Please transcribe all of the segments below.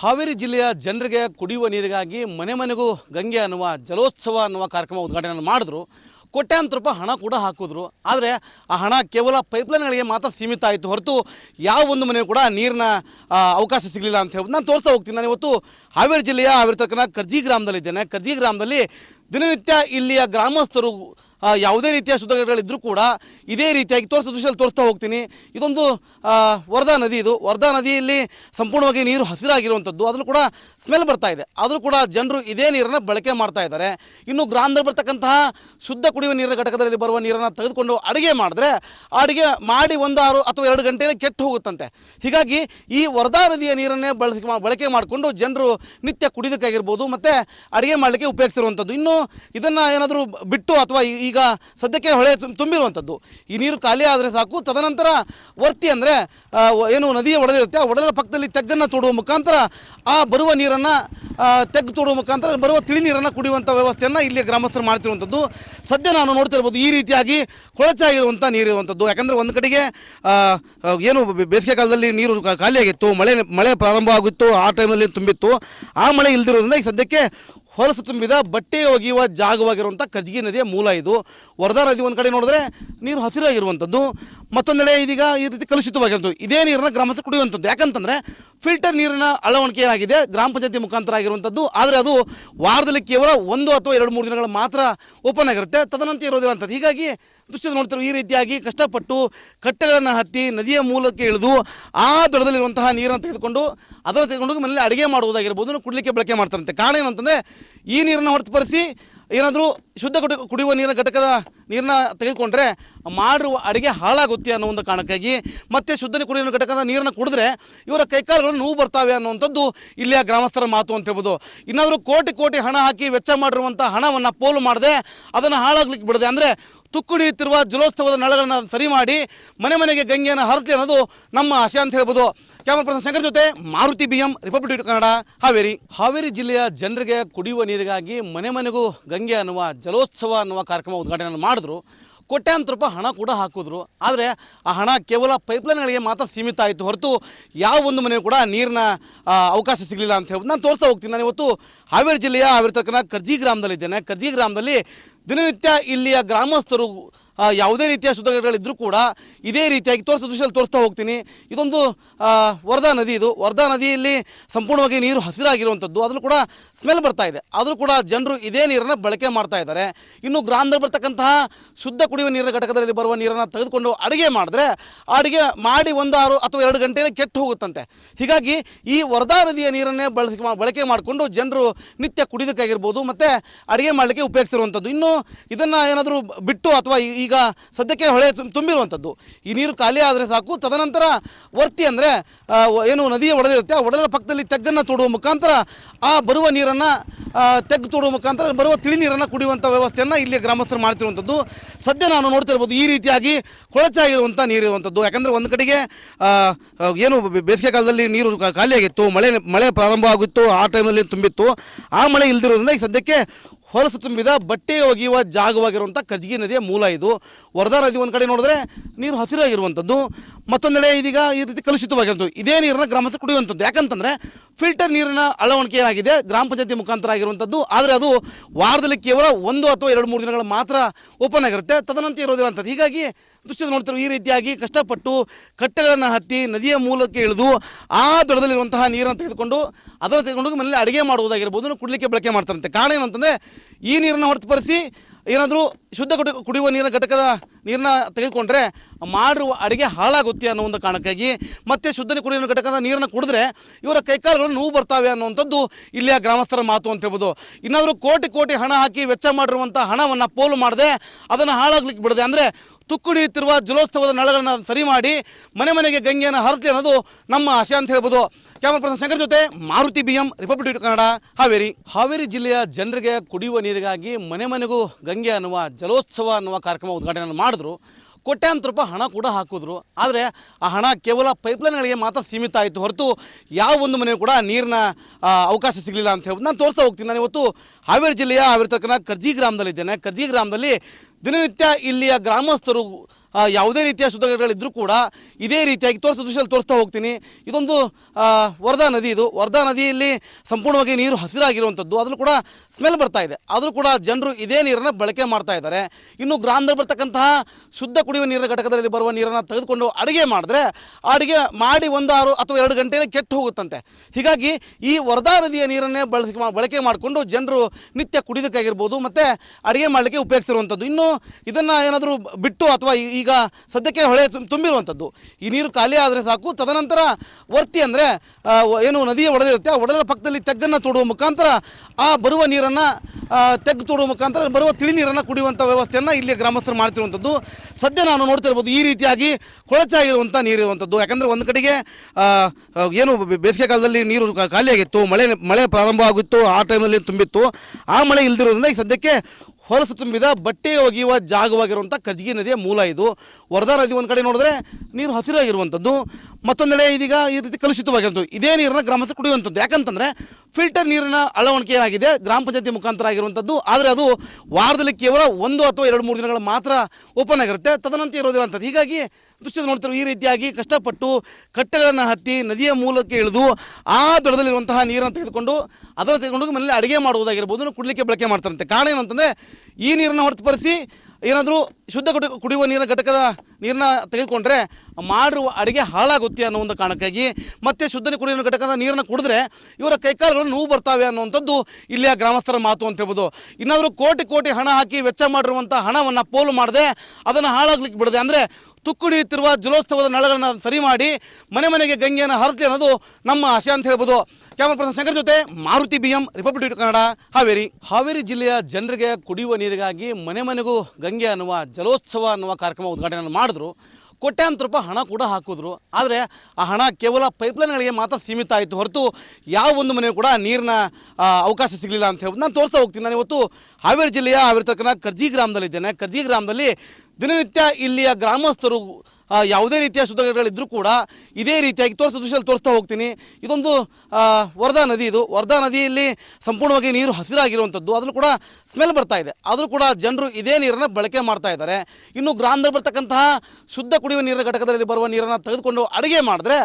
ಹಾವೇರಿ ಜಿಲ್ಲೆಯ ಜನರಿಗೆ ಕುಡಿಯುವ ನೀರಿಗಾಗಿ ಮನೆ ಮನೆಗೂ ಗಂಗೆ ಅನ್ನುವ ಜಲೋತ್ಸವ ಅನ್ನುವ ಕಾರ್ಯಕ್ರಮ ಉದ್ಘಾಟನೆ ಮಾಡಿದ್ರು. ಕೋಟ್ಯಾಂತರ ರೂಪಾಯಿ ಹಣ ಕೂಡ ಹಾಕಿದ್ರು. ಆದರೆ ಆ ಹಣ ಕೇವಲ ಪೈಪ್ಲೈನ್ಗಳಿಗೆ ಮಾತ್ರ ಸೀಮಿತ ಆಯಿತು ಹೊರತು ಯಾವ ಒಂದು ಮನೆಗೂ ಕೂಡ ನೀರಿನ ಅವಕಾಶ ಸಿಗಲಿಲ್ಲ ಅಂತ ಹೇಳ್ಬೋದು. ನಾನು ತೋರಿಸ್ತಾ ಹೋಗ್ತೀನಿ. ನಾನು ಇವತ್ತು ಹಾವೇರಿ ಜಿಲ್ಲೆಯ ಹಾವೇರಿ ತರಕನ ಕರ್ಜಿ ಗ್ರಾಮದಲ್ಲಿದ್ದೇನೆ. ಕರ್ಜಿ ಗ್ರಾಮದಲ್ಲಿ ದಿನನಿತ್ಯ ಇಲ್ಲಿಯ ಗ್ರಾಮಸ್ಥರು ಯಾವುದೇ ರೀತಿಯ ಶುದ್ಧಗಳಿದ್ದರೂ ಕೂಡ ಇದೇ ರೀತಿಯಾಗಿ ತೋರಿಸೋ ದೃಶ್ಯದಲ್ಲಿ ತೋರಿಸ್ತಾ ಹೋಗ್ತೀನಿ. ಇದೊಂದು ವರ್ಧಾ ನದಿ ಇದು. ವರ್ಧಾ ನದಿಯಲ್ಲಿ ಸಂಪೂರ್ಣವಾಗಿ ನೀರು ಹಸಿರಾಗಿರುವಂಥದ್ದು. ಅದರಲ್ಲೂ ಕೂಡ ಸ್ಮೆಲ್ ಬರ್ತಾ ಇದೆ. ಆದರೂ ಕೂಡ ಜನರು ಇದೇ ನೀರನ್ನು ಬಳಕೆ ಮಾಡ್ತಾ ಇದ್ದಾರೆ. ಇನ್ನು ಗ್ರಾಮದಲ್ಲಿ ಬರ್ತಕ್ಕಂತಹ ಶುದ್ಧ ಕುಡಿಯುವ ನೀರಿನ ಘಟಕದಲ್ಲಿ ಬರುವ ನೀರನ್ನು ತೆಗೆದುಕೊಂಡು ಅಡುಗೆ ಮಾಡಿದ್ರೆ ಅಡುಗೆ ಮಾಡಿ ಒಂದು ಆರು ಅಥವಾ ಎರಡು ಗಂಟೆಯಲ್ಲಿ ಕೆಟ್ಟು ಹೋಗುತ್ತಂತೆ. ಹೀಗಾಗಿ ಈ ವರ್ಧಾ ನದಿಯ ನೀರನ್ನೇ ಬಳಸಿ, ಬಳಕೆ ಮಾಡಿಕೊಂಡು ಜನರು ನಿತ್ಯ ಕುಡಿಯೋದಕ್ಕಾಗಿರ್ಬೋದು, ಮತ್ತು ಅಡುಗೆ ಮಾಡಲಿಕ್ಕೆ ಉಪಯೋಗಿಸಿರುವಂಥದ್ದು. ಇನ್ನು ಇದನ್ನು ಏನಾದರೂ ಬಿಟ್ಟು ಅಥವಾ ಈಗ ಸದ್ಯಕ್ಕೆ ಹೊಳೆ ತುಂಬಿರುವಂಥದ್ದು. ಈ ನೀರು ಖಾಲಿ ಆದರೆ ಸಾಕು. ತದನಂತರ ವರ್ತಿ ಅಂದರೆ ಏನು ನದಿಯ ಒಡಲಿರುತ್ತೆ ಆ ಒಡಲ ಪಕ್ಕದಲ್ಲಿ ತೆಗ್ಗನ್ನು ತೋಡುವ ಮುಖಾಂತರ ಆ ಬರುವ ನೀರನ್ನು ತೆಗ್ಗು ತೋಡುವ ಮುಖಾಂತರ ಬರುವ ತಿಳಿ ನೀರನ್ನು ಕುಡಿಯುವಂಥ ವ್ಯವಸ್ಥೆಯನ್ನು ಇಲ್ಲಿ ಗ್ರಾಮಸ್ಥರು ಮಾಡ್ತಿರುವಂಥದ್ದು. ಸದ್ಯ ನಾನು ನೋಡ್ತಿರ್ಬೋದು ಈ ರೀತಿಯಾಗಿ ಕೊಳಚಾಗಿರುವಂಥ ನೀರಿರುವಂಥದ್ದು ಯಾಕಂದರೆ ಒಂದು ಕಡೆಗೆ ಏನು ಬೇಸಿಗೆ ಕಾಲದಲ್ಲಿ ನೀರು ಖಾಲಿಯಾಗಿತ್ತು. ಮಳೆ ಮಳೆ ಪ್ರಾರಂಭ ಆಗಿತ್ತು ಆ ಟೈಮಲ್ಲಿ ತುಂಬಿತ್ತು. ಆ ಮಳೆ ಇಲ್ದಿರೋದ್ರಿಂದ ಈಗ ಸದ್ಯಕ್ಕೆ ಹೊಲಸು ತುಂಬಿದ ಬಟ್ಟೆ ಒಗೆಯುವ ಜಾಗವಾಗಿರುವಂಥ ಕಜ್ಗಿ ನದಿಯ ಮೂಲ ಇದು. ವರದಾ ನದಿ ಒಂದು ಕಡೆ ನೋಡಿದ್ರೆ ನೀರು ಹಸಿರಾಗಿರುವಂಥದ್ದು ಮತ್ತೊಂದೆಡೆ ಇದೀಗ ಈ ರೀತಿ ಕಲುಷಿತವಾಗಿರುವಂಥದ್ದು ಇದೇ ನೀರನ್ನು ಗ್ರಾಮಸ್ಥರು ಕುಡಿಯುವಂಥದ್ದು ಯಾಕಂತಂದರೆ ಫಿಲ್ಟರ್ ನೀರಿನ ಅಳವಡಿಕೆ ಏನಾಗಿದೆ? ಗ್ರಾಮ ಪಂಚಾಯತಿ ಮುಖಾಂತರ ಆಗಿರುವಂಥದ್ದು ಆದರೆ ಅದು ವಾರದಲ್ಲಿ ಕೇವಲ ಒಂದು ಅಥವಾ ಎರಡು, ಮೂರು ದಿನಗಳು ಮಾತ್ರ ಓಪನ್ ಆಗಿರುತ್ತೆ. ತದನಂತರ ಇರೋದಿಲ್ಲ ಅಂತ ಹೀಗಾಗಿ ದೃಶ್ಯದ ನೋಡ್ತಾರೆ ಈ ರೀತಿಯಾಗಿ ಕಷ್ಟಪಟ್ಟು ಕಟ್ಟೆಗಳನ್ನು ಹತ್ತಿ ನದಿಯ ಮೂಲಕ್ಕೆ ಇಳಿದು ಆ ದಡದಲ್ಲಿರುವಂತಹ ನೀರನ್ನು ತೆಗೆದುಕೊಂಡು ಅದನ್ನು ತೆಗೆದುಕೊಂಡು ಮನೆಯಲ್ಲಿ ಅಡುಗೆ ಮಾಡುವುದಾಗಿರ್ಬೋದು ಕುಡಲಿಕ್ಕೆ ಬಳಕೆ ಮಾಡ್ತಾರಂತೆ ಕಾರಣ ಏನು ಅಂತಂದರೆ ಈ ನೀರನ್ನು ಹೊರತುಪಡಿಸಿ ಏನಾದರೂ ಶುದ್ಧ ಕುಡಿ, ಕುಡಿಯುವ ನೀರಿನ ಘಟಕದ ನೀರನ್ನ ತೆಗೆದುಕೊಂಡ್ರೆ ಮಾಡಿರುವ ಅಡುಗೆ ಹಾಳಾಗುತ್ತೆ ಅನ್ನೋ ಒಂದು ಕಾರಣಕ್ಕಾಗಿ ಮತ್ತೆ ಶುದ್ಧ ಕುಡಿಯುವ ಘಟಕದ ನೀರನ್ನು ಕುಡಿದ್ರೆ ಇವರ ಕೈಕಾಲುಗಳು ನೋವು ಬರ್ತಾವೆ ಅನ್ನುವಂಥದ್ದು ಇಲ್ಲಿಯ ಗ್ರಾಮಸ್ಥರ ಮಾತು ಅಂತ ಹೇಳ್ಬೋದು ಇನ್ನಾದರೂ ಕೋಟಿ ಕೋಟಿ ಹಣ ಹಾಕಿ ವೆಚ್ಚ ಮಾಡಿರುವಂಥ ಹಣವನ್ನು ಪೋಲು ಮಾಡದೆ ಅದನ್ನು ಹಾಳಾಗ್ಲಿಕ್ಕೆ ಬಿಡದೆ ಅಂದರೆ ತುಕ್ಕುಡಿಯುತ್ತಿರುವ ಜಲೋತ್ಸವದ ನಳಗಳನ್ನು ಸರಿ ಮಾಡಿ ಮನೆ ಮನೆಗೆ ಗಂಗೆಯನ್ನು ಹರಿಸಿ ಅನ್ನೋದು ನಮ್ಮ ಆಶೆ ಅಂತ ಹೇಳ್ಬೋದು. ಕ್ಯಾಮರಾ ಪರ್ಸನ್ ಶಂಕರ್ ಜೊತೆ Maruti B M, Republic Kannada, Haveri. Haveri ಜಿಲ್ಲೆಯ ಜನರಿಗೆ ಕುಡಿಯುವ ನೀರಿಗಾಗಿ ಮನೆ ಮನೆಗೂ ಗಂಗೆ ಅನ್ನುವ ಜಲೋತ್ಸವ ಅನ್ನುವ ಕಾರ್ಯಕ್ರಮ ಉದ್ಘಾಟನೆ ಮಾಡಿದ್ರು. ಕೋಟ್ಯಾಂತರ ರೂಪಾಯಿ ಹಣ ಕೂಡ ಹಾಕಿದ್ರು. ಆದರೆ ಆ ಹಣ ಕೇವಲ ಪೈಪ್ಲೈನ್ಗಳಿಗೆ ಮಾತ್ರ ಸೀಮಿತ ಆಯಿತು ಹೊರತು ಯಾವ ಒಂದು ಮನೆಗೂ ಕೂಡ ನೀರಿನ ಅವಕಾಶ ಸಿಗಲಿಲ್ಲ ಅಂತ ಹೇಳ್ಬೋದು. ನಾನು ತೋರಿಸ್ತಾ ಹೋಗ್ತೀನಿ. ನಾನು ಇವತ್ತು ಹಾವೇರಿ ಜಿಲ್ಲೆಯ ಹಾವೇರಿ ತಕ್ಕನ ಕರ್ಜಿ ಗ್ರಾಮದಲ್ಲಿದ್ದೇನೆ. ಕರ್ಜಿ ಗ್ರಾಮದಲ್ಲಿ ದಿನನಿತ್ಯ ಇಲ್ಲಿಯ ಗ್ರಾಮಸ್ಥರು ಯಾವುದೇ ರೀತಿಯ ಶುದ್ಧಗಳಿದ್ರೂ ಕೂಡ ಇದೇ ರೀತಿಯಾಗಿ ತೋರಿಸ ದೃಶ್ಯದಲ್ಲಿ ತೋರಿಸ್ತಾ ಹೋಗ್ತೀನಿ. ಇದೊಂದು ವರ್ಧಾ ನದಿ ಇದು. ವರ್ಧಾ ನದಿಯಲ್ಲಿ ಸಂಪೂರ್ಣವಾಗಿ ನೀರು ಹಸಿರಾಗಿರುವಂಥದ್ದು. ಅದರಲ್ಲೂ ಕೂಡ ಸ್ಮೆಲ್ ಬರ್ತಾ ಇದೆ. ಆದರೂ ಕೂಡ ಜನರು ಇದೇ ನೀರನ್ನು ಬಳಕೆ ಮಾಡ್ತಾ ಇದ್ದಾರೆ. ಇನ್ನು ಗ್ರಾಮದಲ್ಲಿ ಬರ್ತಕ್ಕಂತಹ ಶುದ್ಧ ಕುಡಿಯುವ ನೀರಿನ ಘಟಕದಲ್ಲಿ ಬರುವ ನೀರನ್ನು ತೆಗೆದುಕೊಂಡು ಅಡುಗೆ ಮಾಡಿದ್ರೆ ಅಡುಗೆ ಮಾಡಿ ಒಂದು ಆರು ಅಥವಾ ಎರಡು ಗಂಟೆಯಲ್ಲಿ ಕೆಟ್ಟು ಹೋಗುತ್ತಂತೆ. ಹೀಗಾಗಿ ಈ ವರ್ಧಾ ನದಿಯ ನೀರನ್ನೇ ಬಳಸಿ ಬಳಕೆ ಮಾಡಿಕೊಂಡು ಜನರು ನಿತ್ಯ ಕುಡಿಯೋದಕ್ಕಾಗಿರ್ಬೋದು ಮತ್ತು ಅಡುಗೆ ಮಾಡಲಿಕ್ಕೆ ಉಪಯೋಗಿಸಿರುವಂಥದ್ದು. ಇನ್ನು ಇದನ್ನು ಏನಾದರೂ ಬಿಟ್ಟು ಅಥವಾ ಈ- ಈಗ ಸದ್ಯಕ್ಕೆ ಹೊಳೆ ತುಂಬಿರುವಂಥದ್ದು. ಈ ನೀರು ಖಾಲಿ ಆದರೆ ಸಾಕು. ತದನಂತರ ವರ್ತಿ ಅಂದರೆ ಏನು ನದಿಯ ಒಡಲಿರುತ್ತೆ ಆ ಒಡಲ ಪಕ್ಕದಲ್ಲಿ ತೆಗ್ಗನ್ನು ತೋಡುವ ಮುಖಾಂತರ ಆ ಬರುವ ನೀರನ್ನು ತೆಗ್ಗು ತೋಡುವ ಮುಖಾಂತರ ಬರುವ ತಿಳಿ ನೀರನ್ನು ಕುಡಿಯುವಂಥ ವ್ಯವಸ್ಥೆಯನ್ನು ಇಲ್ಲಿ ಗ್ರಾಮಸ್ಥರು ಮಾಡ್ತಿರುವಂಥದ್ದು. ಸದ್ಯ ನಾನು ನೋಡ್ತಿರ್ಬೋದು ಈ ರೀತಿಯಾಗಿ ಕೊಳಚಾಗಿರುವಂಥ ನೀರು ಇರುವಂಥದ್ದು. ಯಾಕಂದರೆ ಒಂದು ಕಡೆಗೆ ಏನು ಬೇಸಿಗೆ ಕಾಲದಲ್ಲಿ ನೀರು ಖಾಲಿಯಾಗಿತ್ತು. ಮಳೆ ಮಳೆ ಪ್ರಾರಂಭ ಆಗಿತ್ತು. ಆ ಟೈಮಲ್ಲಿ ತುಂಬಿತ್ತು. ಆ ಮಳೆ ಇಲ್ದಿರೋದ್ರಿಂದ ಈಗ ಸದ್ಯಕ್ಕೆ ಹೊಲಸು ತುಂಬಿದ ಬಟ್ಟೆ ಒಗೆಯುವ ಜಾಗವಾಗಿರುವಂಥ ಕಜ್ಗಿ ನದಿಯ ಮೂಲ ಇದು. ವರದಾ ನದಿ ಒಂದು ಕಡೆ ನೋಡಿದ್ರೆ ನೀರು ಹಸಿರಾಗಿರುವಂಥದ್ದು ಮತ್ತೊಂದೆಡೆ ಇದೀಗ ಈ ರೀತಿ ಕಲುಷಿತವಾಗಿರುವಂಥದ್ದು ಇದೇ ನೀರನ್ನು ಗ್ರಾಮಸ್ಥರು ಕುಡಿಯುವಂಥದ್ದು ಯಾಕಂತಂದರೆ ಫಿಲ್ಟರ್ ನೀರಿನ ಅಳವಡಿಕೆ ಏನಾಗಿದೆ? ಗ್ರಾಮ ಪಂಚಾಯತಿ ಮುಖಾಂತರ ಆಗಿರುವಂಥದ್ದು ಆದರೆ ಅದು ವಾರದಲ್ಲಿ ಕೇವಲ ಒಂದು ಅಥವಾ ಎರಡು ಮೂರು ದಿನಗಳು ಮಾತ್ರ ಓಪನ್ ಆಗಿರುತ್ತೆ. ತದನಂತರ ಇರೋದಿಲ್ಲ ಅಂತದ್ದು ಹೀಗಾಗಿ ದೃಶ್ಯದ ನೋಡ್ತಾರೆ ಈ ರೀತಿಯಾಗಿ ಕಷ್ಟಪಟ್ಟು ಕಟ್ಟೆಗಳನ್ನು ಹತ್ತಿ ನದಿಯ ಮೂಲಕ್ಕೆ ಇಳಿದು ಆ ದಡದಲ್ಲಿರುವಂತಹ ನೀರನ್ನು ತೆಗೆದುಕೊಂಡು ಅದನ್ನು ತೆಗೆದುಕೊಂಡು ಮನೇಲಿ ಅಡುಗೆ ಮಾಡುವುದಾಗಿರ್ಬೋದು ಕುಡಲಿಕ್ಕೆ ಬಳಕೆ ಮಾಡ್ತಾರಂತೆ. ಕಾರಣ ಏನು ಅಂತಂದರೆ, ಈ ನೀರನ್ನು ಹೊರತುಪಡಿಸಿ ಏನಾದರೂ ಶುದ್ಧ ಕುಡಿ, ಕುಡಿಯುವ ನೀರಿನ ಘಟಕದ ನೀರನ್ನ ತೆಗೆದುಕೊಂಡ್ರೆ ಮಾಡಿರುವ ಅಡುಗೆ ಹಾಳಾಗುತ್ತೆ ಅನ್ನೋ ಒಂದು ಕಾರಣಕ್ಕಾಗಿ ಮತ್ತೆ ಶುದ್ಧ ಕುಡಿಯುವ ಘಟಕದ ನೀರನ್ನು ಕುಡಿದ್ರೆ ಇವರ ಕೈಕಾಲುಗಳು ನೋವು ಬರ್ತಾವೆ ಅನ್ನುವಂಥದ್ದು ಇಲ್ಲಿಯ ಗ್ರಾಮಸ್ಥರ ಮಾತು ಅಂತ ಹೇಳ್ಬೋದು. ಇನ್ನಾದರೂ ಕೋಟಿ ಕೋಟಿ ಹಣ ಹಾಕಿ ವೆಚ್ಚ ಮಾಡಿರುವಂಥ ಹಣವನ್ನು ಪೋಲು ಮಾಡದೆ ಅದನ್ನು ಹಾಳಾಗ್ಲಿಕ್ಕೆ ಬಿಡದೆ ಅಂದರೆ ತುಕ್ಕುಡಿಯುತ್ತಿರುವ ಜಲೋತ್ಸವದ ನಳಗಳನ್ನು ಸರಿ ಮಾಡಿ ಮನೆ ಮನೆಗೆ ಗಂಗೆಯನ್ನು ಹರಿಸಿ ಅನ್ನೋದು ನಮ್ಮ ಆಶೆ ಅಂತ ಹೇಳ್ಬೋದು. ಕ್ಯಾಮರಾ ಪರ್ಸನ್ ಶಂಕರ್ ಜೊತೆ Maruti B M Republic Kannada Haveri. Haveri ಜಿಲ್ಲೆಯ ಜನರಿಗೆ ಕುಡಿಯುವ ನೀರಿಗಾಗಿ ಮನೆ ಮನೆಗೂ ಗಂಗೆ ಅನ್ನುವ ಜಲೋತ್ಸವ ಅನ್ನುವ ಕಾರ್ಯಕ್ರಮ ಉದ್ಘಾಟನೆ ಮಾಡಿದ್ರು. ಕೋಟ್ಯಾಂತರ ರೂಪಾಯಿ ಹಣ ಕೂಡ ಹಾಕಿದ್ರು. ಆದರೆ ಆ ಹಣ ಕೇವಲ ಪೈಪ್ಲೈನ್ಗಳಿಗೆ ಮಾತ್ರ ಸೀಮಿತ ಆಯಿತು ಹೊರತು ಯಾವ ಒಂದು ಮನೆಯೂ ಕೂಡ ನೀರಿನ ಅವಕಾಶ ಸಿಗಲಿಲ್ಲ ಅಂತ ಹೇಳ್ಬೋದು. ನಾನು ತೋರಿಸ್ತಾ ಹೋಗ್ತೀನಿ. ನಾನು ಇವತ್ತು ಹಾವೇರಿ ಜಿಲ್ಲೆಯ ಹಾವೇರಿ ತಕ್ಕನ ಕರ್ಜಿ ಗ್ರಾಮದಲ್ಲಿದ್ದೇನೆ. ಕರ್ಜಿ ಗ್ರಾಮದಲ್ಲಿ ದಿನನಿತ್ಯ ಇಲ್ಲಿಯ ಗ್ರಾಮಸ್ಥರು ಯಾವುದೇ ರೀತಿಯ ಶುದ್ಧಗಳಿದ್ರೂ ಕೂಡ ಇದೇ ರೀತಿಯಾಗಿ ತೋರಿಸೋ ದೃಶ್ಯದಲ್ಲಿ ತೋರಿಸ್ತಾ ಹೋಗ್ತೀನಿ. ಇದೊಂದು ವರ್ಧಾ ನದಿ ಇದು. ವರ್ಧಾ ನದಿಯಲ್ಲಿ ಸಂಪೂರ್ಣವಾಗಿ ನೀರು ಹಸಿರಾಗಿರುವಂಥದ್ದು. ಅದರಲ್ಲೂ ಕೂಡ ಸ್ಮೆಲ್ ಬರ್ತಾ ಇದೆ. ಆದರೂ ಕೂಡ ಜನರು ಇದೇ ನೀರನ್ನು ಬಳಕೆ ಮಾಡ್ತಾ ಇದ್ದಾರೆ. ಇನ್ನು ಗ್ರಾಮದಲ್ಲಿ ಬರ್ತಕ್ಕಂತಹ ಶುದ್ಧ ಕುಡಿಯುವ ನೀರಿನ ಘಟಕದಲ್ಲಿ ಬರುವ ನೀರನ್ನು ತೆಗೆದುಕೊಂಡು ಅಡುಗೆ ಮಾಡಿದ್ರೆ ಅಡುಗೆ ಮಾಡಿ ಒಂದು ಆರು ಅಥವಾ ಎರಡು ಗಂಟೆಯಲ್ಲಿ ಕೆಟ್ಟು ಹೋಗುತ್ತಂತೆ. ಹೀಗಾಗಿ ಈ ವರ್ಧಾ ನದಿಯ ನೀರನ್ನೇ ಬಳಸಿ, ಬಳಕೆ ಮಾಡಿಕೊಂಡು ಜನರು ನಿತ್ಯ ಕುಡಿಯೋದಕ್ಕಾಗಿರ್ಬೋದು, ಮತ್ತು ಅಡುಗೆ ಮಾಡಲಿಕ್ಕೆ ಉಪಯೋಗಿಸಿರುವಂಥದ್ದು. ಇನ್ನು ಇದನ್ನು ಏನಾದರೂ ಬಿಟ್ಟು ಅಥವಾ ಈಗ ಸದ್ಯಕ್ಕೆ ಹೊಳೆ ತುಂಬಿರುವಂಥದ್ದು. ಈ ನೀರು ಖಾಲಿ ಆದರೆ ಸಾಕು. ತದನಂತರ ವರ್ತಿ ಅಂದರೆ ಏನು ನದಿಯ ಒಡಲಿರುತ್ತೆ. ಆ ಒಡಲ ಪಕ್ಕದಲ್ಲಿ ತೆಗ್ಗನ್ನು ತೋಡುವ ಮುಖಾಂತರ ಆ ಬರುವ ನೀರನ್ನು ತೆಗ್ಗು ತೋಡುವ ಮುಖಾಂತರ ಬರುವ ತಿಳಿ ನೀರನ್ನು ಕುಡಿಯುವಂಥ ವ್ಯವಸ್ಥೆಯನ್ನು ಇಲ್ಲಿ ಗ್ರಾಮಸ್ಥರು ಮಾಡ್ತಿರುವಂಥದ್ದು. ಸದ್ಯ ನಾನು ನೋಡ್ತಾ ಇರ್ಬೋದು, ಈ ರೀತಿಯಾಗಿ ಕೊಳಚಾಗಿರುವಂಥ ನೀರು ಇರುವಂಥದ್ದು. ಯಾಕಂದರೆ ಒಂದು ಕಡೆಗೆ ಏನು ಬೇಸಿಗೆ ಕಾಲದಲ್ಲಿ ನೀರು ಖಾಲಿಯಾಗಿತ್ತು. ಮಳೆ ಮಳೆ ಪ್ರಾರಂಭ ಆಗಿತ್ತು ಆ ಟೈಮಲ್ಲಿ ತುಂಬಿತ್ತು. ಆ ಮಳೆ ಇಲ್ದಿರೋದ್ರಿಂದ ಈಗ ಸದ್ಯಕ್ಕೆ ಹೊಲಸು ತುಂಬಿದ ಬಟ್ಟೆ ಒಗೆಯುವ ಜಾಗವಾಗಿರುವಂಥ ಕಜ್ಗಿ ನದಿಯ ಮೂಲ ಇದು. ವರದಾ ನದಿ ಒಂದು ಕಡೆ ನೋಡಿದ್ರೆ ನೀರು ಹಸಿರಾಗಿರುವಂಥದ್ದು. ಮತ್ತೊಂದೆಡೆ ಇದೀಗ ಈ ರೀತಿ ಕಲುಷಿತವಾಗಿರೋದು ಇದೇ ನೀರನ್ನ ಗ್ರಾಮಸ್ಥರು ಕುಡಿಯುವಂಥದ್ದು. ಯಾಕಂತಂದರೆ ಫಿಲ್ಟರ್ ನೀರಿನ ಅಳವಡಿಕೆ ಏನಾಗಿದೆ? ಗ್ರಾಮ ಪಂಚಾಯತಿ ಮುಖಾಂತರ ಆಗಿರುವಂಥದ್ದು ಆದರೆ ಅದು ವಾರದಲ್ಲಿ ಕೇವಲ ಒಂದು ಅಥವಾ ಎರಡು, ಮೂರು ದಿನಗಳು ಮಾತ್ರ ಓಪನ್ ಆಗಿರುತ್ತೆ. ತದನಂತರ ಇರೋದಿಲ್ಲ ಅಂತ. ಹೀಗಾಗಿ ದೃಶ್ಯದ ನೋಡ್ತಾರೆ ಈ ರೀತಿಯಾಗಿ ಕಷ್ಟಪಟ್ಟು ಕಟ್ಟೆಗಳನ್ನು ಹತ್ತಿ ನದಿಯ ಮೂಲಕ್ಕೆ ಇಳಿದು ಆ ದಡದಲ್ಲಿರುವಂತಹ ನೀರನ್ನು ತೆಗೆದುಕೊಂಡು ಅದನ್ನು ತೆಗೆದುಕೊಂಡು ಮನೆಯಲ್ಲಿ ಅಡುಗೆ ಮಾಡುವುದಾಗಿರ್ಬೋದು ಕುಡಲಿಕ್ಕೆ ಬಳಕೆ ಮಾಡ್ತಾರಂತೆ. ಕಾರಣ ಏನು ಅಂತಂದರೆ, ಈ ನೀರನ್ನು ಹೊರತುಪಡಿಸಿ ಏನಾದರೂ ಶುದ್ಧ ಕುಡಿ ಕುಡಿಯುವ ನೀರಿನ ಘಟಕದ ನೀರನ್ನ ತೆಗೆದುಕೊಂಡ್ರೆ ಮಾಡುವ ಅಡುಗೆ ಹಾಳಾಗುತ್ತೆ ಅನ್ನೋ ಒಂದು ಕಾರಣಕ್ಕಾಗಿ ಮತ್ತೆ ಶುದ್ಧ ಕುಡಿಯುವ ಘಟಕದ ನೀರನ್ನು ಕುಡಿದ್ರೆ ಇವರ ಕೈಕಾಲುಗಳು ನೋವು ಬರ್ತಾವೆ ಅನ್ನುವಂಥದ್ದು ಇಲ್ಲಿಯ ಗ್ರಾಮಸ್ಥರ ಮಾತು ಅಂತ ಹೇಳ್ಬೋದು. ಇನ್ನಾದರೂ ಕೋಟಿ ಕೋಟಿ ಹಣ ಹಾಕಿ ವೆಚ್ಚ ಮಾಡಿರುವಂಥ ಹಣವನ್ನು ಪೋಲು ಮಾಡದೆ ಅದನ್ನು ಹಾಳಾಗ್ಲಿಕ್ಕೆ ಬಿಡದೆ, ಅಂದರೆ ತುಕ್ಕುಡಿಯುತ್ತಿರುವ ಜಲೋತ್ಸವದ ನಳಗಳನ್ನು ಸರಿ ಮಾಡಿ ಮನೆ ಮನೆಗೆ ಗಂಗೆಯನ್ನು ಹರತಿ ಅನ್ನೋದು ನಮ್ಮ ಆಶಯ ಅಂತ ಹೇಳ್ಬೋದು. ಕ್ಯಾಮರಾ ಪರ್ಸನ್ ಶಂಕರ್ ಜೊತೆ Maruti B M Republic Kannada, Haveri. Haveri ಜಿಲ್ಲೆಯ ಜನರಿಗೆ ಕುಡಿಯುವ ನೀರಿಗಾಗಿ ಮನೆ ಮನೆಗೂ ಗಂಗೆ ಅನ್ನುವ ಜಲೋತ್ಸವ ಅನ್ನುವ ಕಾರ್ಯಕ್ರಮ ಉದ್ಘಾಟನೆ ಮಾಡಿದ್ರು. ಕೋಟ್ಯಾಂತರ ರೂಪಾಯಿ ಹಣ ಕೂಡ ಹಾಕಿದ್ರು. ಆದರೆ ಆ ಹಣ ಕೇವಲ ಪೈಪ್ಲೈನ್ಗಳಿಗೆ ಮಾತ್ರ ಸೀಮಿತ ಆಯಿತು ಹೊರತು ಯಾವ ಒಂದು ಮನೆಯೂ ಕೂಡ ನೀರಿನ ಅವಕಾಶ ಸಿಗಲಿಲ್ಲ ಅಂತ ಹೇಳ್ಬೋದು. ನಾನು ತೋರಿಸ್ತಾ ಹೋಗ್ತೀನಿ. ನಾನು ಇವತ್ತು ಹಾವೇರಿ ಜಿಲ್ಲೆಯ ಹಾವೇರಿ ತಕ್ಕನ ಕರ್ಜಿ ಗ್ರಾಮದಲ್ಲಿದ್ದೇನೆ. ಕರ್ಜಿ ಗ್ರಾಮದಲ್ಲಿ ದಿನನಿತ್ಯ ಇಲ್ಲಿಯ ಗ್ರಾಮಸ್ಥರು ಯಾವುದೇ ರೀತಿಯ ಶುದ್ಧಗಳಿದ್ರೂ ಕೂಡ ಇದೇ ರೀತಿಯಾಗಿ ತೋರಿಸೋ ದೃಶ್ಯದಲ್ಲಿ ತೋರಿಸ್ತಾ ಹೋಗ್ತೀನಿ. ಇದೊಂದು ವರದಾ ನದಿ ಇದು. ವರದಾ ನದಿಯಲ್ಲಿ ಸಂಪೂರ್ಣವಾಗಿ ನೀರು ಹಸಿರಾಗಿರುವಂಥದ್ದು. ಅದರಲ್ಲೂ ಕೂಡ ಸ್ಮೆಲ್ ಬರ್ತಾ ಇದೆ. ಆದರೂ ಕೂಡ ಜನರು ಇದೇ ನೀರನ್ನು ಬಳಕೆ ಮಾಡ್ತಾ ಇದ್ದಾರೆ. ಇನ್ನು ಗ್ರಾಮದಲ್ಲಿ ಬರ್ತಕ್ಕಂತಹ ಶುದ್ಧ ಕುಡಿಯುವ ನೀರಿನ ಘಟಕದಲ್ಲಿ ಬರುವ ನೀರನ್ನು ತೆಗೆದುಕೊಂಡು ಅಡುಗೆ ಮಾಡಿದ್ರೆ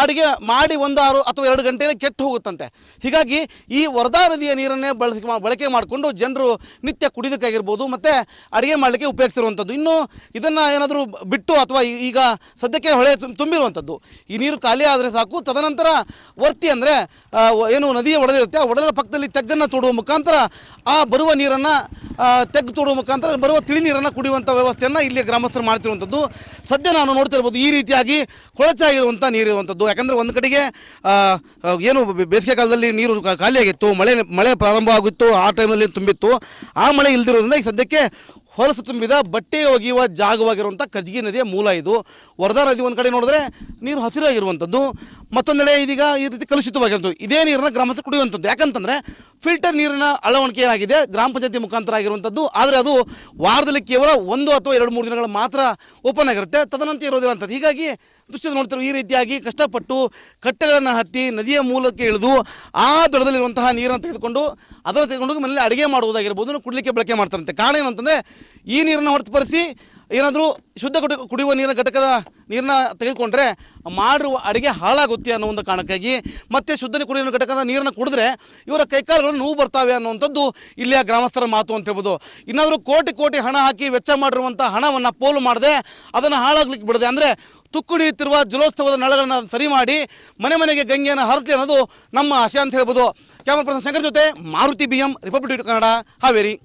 ಅಡುಗೆ ಮಾಡಿ ಒಂದು ಆರು ಅಥವಾ ಎರಡು ಗಂಟೆಯಲ್ಲಿ ಕೆಟ್ಟು ಹೋಗುತ್ತಂತೆ. ಹೀಗಾಗಿ ಈ ವರದಾ ನದಿಯ ನೀರನ್ನೇ ಬಳಸಿ ಬಳಕೆ ಮಾಡಿಕೊಂಡು ಜನರು ನಿತ್ಯ ಕುಡಿಯೋದಕ್ಕಾಗಿರ್ಬೋದು, ಮತ್ತು ಅಡುಗೆ ಮಾಡಲಿಕ್ಕೆ ಉಪಯೋಗಿಸಿರುವಂಥದ್ದು. ಇನ್ನು ಇದನ್ನು ಏನಾದರೂ ಬಿಟ್ಟು ಅಥವಾ ಈ- ಈಗ ಸದ್ಯಕ್ಕೆ ಹೊಳೆ ತುಂಬಿರುವಂಥದ್ದು. ಈ ನೀರು ಖಾಲಿ ಆದರೆ ಸಾಕು. ತದನಂತರ ವರ್ತಿ ಅಂದರೆ ಏನು ನದಿಯ ಒಡಲಿರುತ್ತೆ, ಆ ಒಡಲ ಪಕ್ಕದಲ್ಲಿ ತೆಗ್ಗನ್ನು ತೋಡುವ ಮುಖಾಂತರ ಆ ಬರುವ ನೀರನ್ನು ತೆಗ್ಗು ತೋಡುವ ಮುಖಾಂತರ ಬರುವ ತಿಳಿ ನೀರನ್ನು ಕುಡಿಯುವಂಥ ವ್ಯವಸ್ಥೆಯನ್ನು ಇಲ್ಲಿ ಗ್ರಾಮಸ್ಥರು ಮಾಡ್ತಿರುವಂಥದ್ದು. ಸದ್ಯ ನಾನು ನೋಡ್ತಾ ಇರ್ಬೋದು ಈ ರೀತಿಯಾಗಿ ಕೊಳಚಾಗಿರುವಂಥ ನೀರು ಇರುವಂಥದ್ದು ಯಾಕಂದರೆ ಒಂದು ಕಡೆಗೆ ಏನು ಬೇಸಿಗೆ ಕಾಲದಲ್ಲಿ ನೀರು ಖಾಲಿಯಾಗಿತ್ತು, ಮಳೆ ಮಳೆ ಪ್ರಾರಂಭ ಆಗಿತ್ತು, ಆ ಟೈಮಲ್ಲಿ ತುಂಬಿತ್ತು. ಆ ಮಳೆ ಇಲ್ದಿರೋದ್ರಿಂದ ಈಗ ಸದ್ಯಕ್ಕೆ ಹೊಲಸು ತುಂಬಿದ ಬಟ್ಟೆ ಒಗೆಯುವ ಜಾಗವಾಗಿರುವಂಥ ಕಜ್ಗಿ ನದಿಯ ಮೂಲ ಇದು. ವರದಾ ನದಿ ಒಂದು ಕಡೆ ನೋಡಿದ್ರೆ ನೀರು ಹಸಿರಾಗಿರುವಂಥದ್ದು ಮತ್ತೊಂದೆಡೆ ಇದೀಗ ಈ ರೀತಿ ಕಲುಷಿತವಾಗಿರುವಂಥದ್ದು ಇದೇ ನೀರನ್ನ ಗ್ರಾಮಸ್ಥರು ಕುಡಿಯುವಂಥದ್ದು ಯಾಕಂತಂದರೆ ಫಿಲ್ಟರ್ ನೀರಿನ ಅಳವಡಿಕೆ ಏನಾಗಿದೆ? ಗ್ರಾಮ ಪಂಚಾಯತಿ ಮುಖಾಂತರ ಆಗಿರುವಂಥದ್ದು ಆದರೆ ಅದು ವಾರದಲ್ಲಿ ಕೇವಲ ಒಂದು ಅಥವಾ ಎರಡು ಮೂರು ದಿನಗಳು ಮಾತ್ರ ಓಪನ್ ಆಗಿರುತ್ತೆ. ತದನಂತರ ಇರೋದಿಲ್ಲ ಅಂತ ಹೀಗಾಗಿ ದೃಶ್ಯದ ನೋಡ್ತಾರೆ ಈ ರೀತಿಯಾಗಿ ಕಷ್ಟಪಟ್ಟು ಕಟ್ಟೆಗಳನ್ನು ಹತ್ತಿ ನದಿಯ ಮೂಲಕ್ಕೆ ಇಳಿದು ಆ ದಡದಲ್ಲಿರುವಂತಹ ನೀರನ್ನು ತೆಗೆದುಕೊಂಡು ಅದನ್ನು ತೆಗೆದುಕೊಂಡು ಮನೆಯಲ್ಲಿ ಅಡುಗೆ ಮಾಡುವುದಾಗಿರ್ಬೋದು ಕುಡಲಿಕ್ಕೆ ಬಳಕೆ ಮಾಡ್ತಾರಂತೆ. ಕಾರಣ ಏನು ಅಂತಂದರೆ, ಈ ನೀರನ್ನು ಹೊರತುಪಡಿಸಿ ಏನಾದರೂ ಶುದ್ಧ ಕುಡಿ, ಕುಡಿಯುವ ನೀರಿನ ಘಟಕದ ನೀರನ್ನ ತೆಗೆದುಕೊಂಡ್ರೆ ಮಾಡಿರುವ ಅಡುಗೆ ಹಾಳಾಗುತ್ತೆ ಅನ್ನೋ ಒಂದು ಕಾರಣಕ್ಕಾಗಿ ಮತ್ತೆ ಶುದ್ಧ ಕುಡಿಯುವ ಘಟಕದ ನೀರನ್ನು ಕುಡಿದ್ರೆ ಇವರ ಕೈಕಾಲುಗಳು ನೋವು ಬರ್ತಾವೆ ಅನ್ನುವಂಥದ್ದು ಇಲ್ಲಿಯ ಗ್ರಾಮಸ್ಥರ ಮಾತು ಅಂತ ಹೇಳ್ಬೋದು. ಇನ್ನಾದರೂ ಕೋಟಿ ಕೋಟಿ ಹಣ ಹಾಕಿ ವೆಚ್ಚ ಮಾಡಿರುವಂಥ ಹಣವನ್ನು ಪೋಲು ಮಾಡದೆ ಅದನ್ನು ಹಾಳಾಗ್ಲಿಕ್ಕೆ ಬಿಡದೆ ಅಂದರೆ ತುಕ್ಕುಡಿಯುತ್ತಿರುವ ಜಲೋತ್ಸವದ ನಳಗಳನ್ನು ಸರಿ ಮಾಡಿ ಮನೆ ಮನೆಗೆ ಗಂಗೆಯನ್ನು ಹರತೆ ಅನ್ನೋದು ನಮ್ಮ ಆಶಯ ಅಂತ ಹೇಳ್ಬೋದು. ಕ್ಯಾಮರಾ ಪರ್ಸನ್ ಶಂಕರ್ ಜೊತೆ Maruti B M Republic Kannada, Haveri.